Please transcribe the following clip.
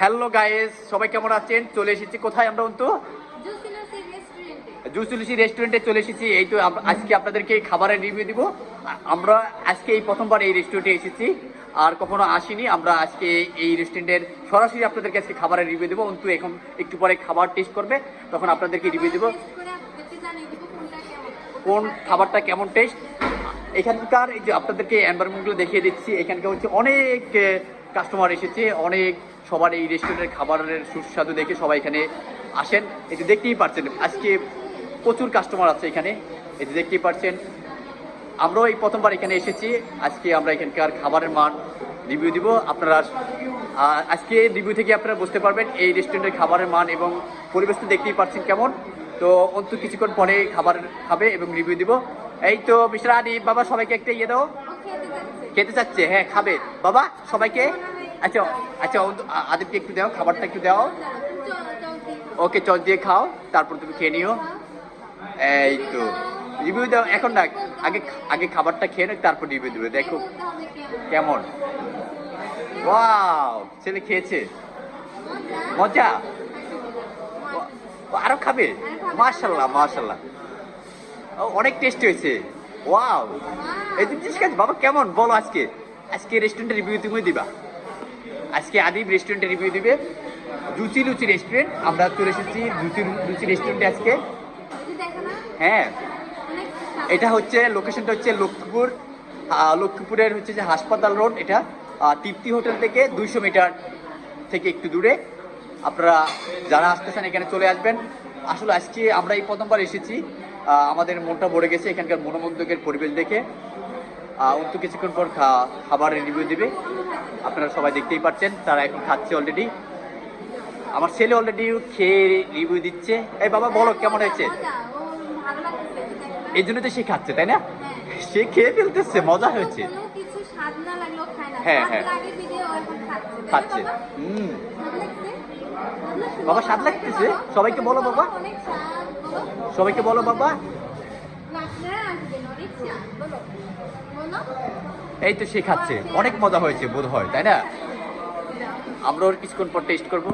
Hello guys সবাই কেমন আছেন? চলে এসেছি কোথায় আমরা অন্তু? জুসুলুসি রেস্টুরেন্টে চলে এসেছি। এই তো আজকে আপনাদেরকে খাবারের রিভিউ দিব। আমরা আজকে এই প্রথমবার এই রেস্টুরেন্টে এসেছি। আর কখনো আসিনি। আমরা আজকে এই রেস্টুরেন্টের সরাসরি আপনাদেরকে আজকে খাবারের রিভিউ দেবো। অন্তু এখন একটু পরে খাবার টেস্ট করবে। তখন আপনাদেরকে রিভিউ দেবো। কোন খাবারটা কেমন টেস্ট এখানকার এই যে আপনাদেরকে এনভায়রনমেন্টগুলো দেখিয়ে দিচ্ছি। এখানকার হচ্ছে অনেক কাস্টমার এসেছে, অনেক সবার এই রেস্টুরেন্টের খাবারের সুস্বাদু দেখে সবাই এখানে আসেন। যে দেখতেই পারছেন, আজকে প্রচুর কাস্টমার আছে এখানে। যে দেখতেই পারছেন, আমরাও এই প্রথমবার এখানে এসেছি। আজকে আমরা এখানকার খাবারের মান রিভিউ দিব। আপনারা আজকে রিভিউ থেকে আপনারা বুঝতে পারবেন এই রেস্টুরেন্টের খাবারের মান এবং পরিবেশ তো দেখতেই পারছেন কেমন। তো অন্তু কিছুক্ষণ পরে খাবার খাবে এবং রিভিউ দিব। এই তো মিস্টার আদি বাবা, সবাইকে একটা ইয়ে দাও। খেতে চাচ্ছে হ্যাঁ খাবে। বাবা সবাইকে? আচ্ছা আচ্ছা আদিবকে একটু দাও খাবারটা একটু দাও। ওকে চল দিয়ে খাও তারপর তুমি খেয়ে নিও। এই তো রিভিউ দাও এখন না আগে আগে খাবারটা খেয়ে নাও তারপর রিভিউ দেবে দেখো কেমন। ওয়াও ছেলে খেয়েছে। মজা। আরও খাবে? মাশাল্লাহ ও, অনেক টেস্টি হয়েছে। ওয়াও এই যে ঠিক আছে বাবা, কেমন? বলো আজকে। আজকে রেস্টুরেন্টের রিভিউ তুমি দিবা? আজকে আদিব রেস্টুরেন্টের রিভিউ দিবে। রুচি লুচি রেস্টুরেন্ট আমরা চলে এসেছি রুচি লুচি রেস্টুরেন্টে আজকে। হ্যাঁ। এটা হচ্ছে লোকেশনটা হচ্ছে লক্ষ্মীপুর। লক্ষ্মীপুরের হচ্ছে যে হাসপাতাল রোড। এটা তৃপ্তি হোটেল থেকে দুইশো মিটার থেকে একটু দূরে। আপনারা যারা আসতেছেন, এখানে চলে আসবেন। আসলে আজকে আমরা এই প্রথমবার এসেছি। আমাদের মনটা ভরে গেছে এখানকার মনোমুগ্ধকের পরিবেশ দেখে। অন্তু কিছুক্ষণ পর খাবারের রিভিউ দিবে। আপনারা সবাই দেখতেই পাচ্ছেন তারা এখন খাচ্ছে অলরেডি আমার ছেলে অলরেডি খেয়ে রিভিউ দিচ্ছে। এই বাবা বলো কেমন হয়েছে? এই জন্য তো সে খাচ্ছে তাই না? হ্যাঁ। সে খেয়ে ফেলতেছে মজা হয়েছে। হ্যাঁ, হ্যাঁ। এখন খাচ্ছে? হুম স্বাদ লাগছে? স্বাদ লাগছে? বাবা, স্বাদ লাগতেছে? সবাইকে বলো বাবা। সবাইকে বলো বাবা এই তো শেখাচ্ছে অনেক মজা হয়েছে বোধ হয় তাই না আমরা ওর কিছুক্ষণ পর টেস্ট করব